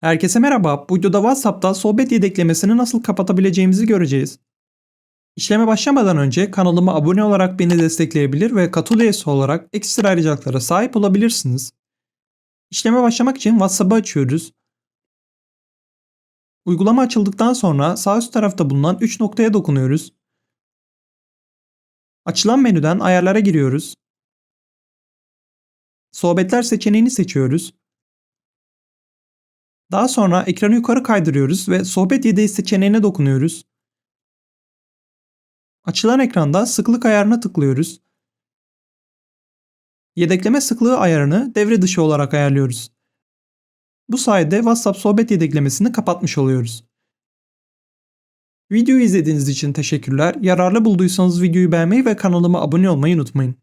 Herkese merhaba. Bu videoda WhatsApp'ta sohbet yedeklemesini nasıl kapatabileceğimizi göreceğiz. İşleme başlamadan önce kanalıma abone olarak beni destekleyebilir ve katıl üyesi olarak ekstra ayrıcalıklara sahip olabilirsiniz. İşleme başlamak için WhatsApp'ı açıyoruz. Uygulama açıldıktan sonra sağ üst tarafta bulunan 3 noktaya dokunuyoruz. Açılan menüden ayarlara giriyoruz. Sohbetler seçeneğini seçiyoruz. Daha sonra ekranı yukarı kaydırıyoruz ve sohbet yedeği seçeneğine dokunuyoruz. Açılan ekranda sıklık ayarına tıklıyoruz. Yedekleme sıklığı ayarını devre dışı olarak ayarlıyoruz. Bu sayede WhatsApp sohbet yedeklemesini kapatmış oluyoruz. Videoyu izlediğiniz için teşekkürler. Yararlı bulduysanız videoyu beğenmeyi ve kanalıma abone olmayı unutmayın.